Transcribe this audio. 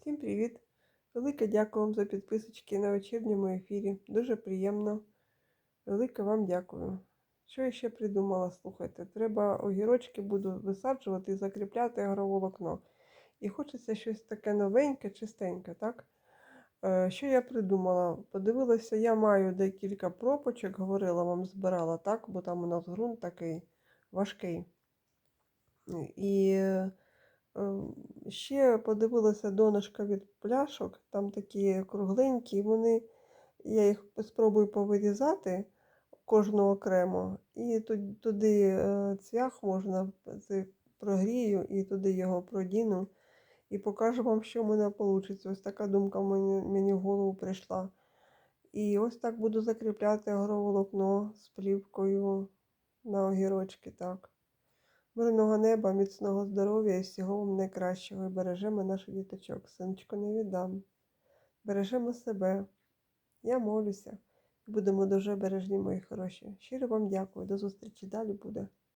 Всім привіт! Велике дякую вам за підписочки на вечірньому ефірі. Дуже приємно. Велике вам дякую. Що я ще придумала? Слухайте, треба огірочки буду висаджувати і закріпляти агроволокно. І хочеться щось таке новеньке, чистеньке, так? Е, Що я придумала? Подивилася, я маю декілька пропочок, говорила вам, збирала, так, бо там у нас ґрунт такий важкий. І ще подивилася донышка від пляшок, там такі кругленькі, вони, я їх спробую повирізати кожну окремо, і туди е, цвях можна прогрію і туди його продіну. І покажу вам, що в мене вийде. Ось така думка мені в голову прийшла. І ось так буду закріпляти агроволокно з плівкою на огірочки. Так. Мирного неба, міцного здоров'я і всього вам найкращого. І бережемо наших діточок. Синочку не віддам. Бережемо себе. Я молюся. Будемо дуже бережні, мої хороші. Щиро вам дякую. До зустрічі. Далі буде.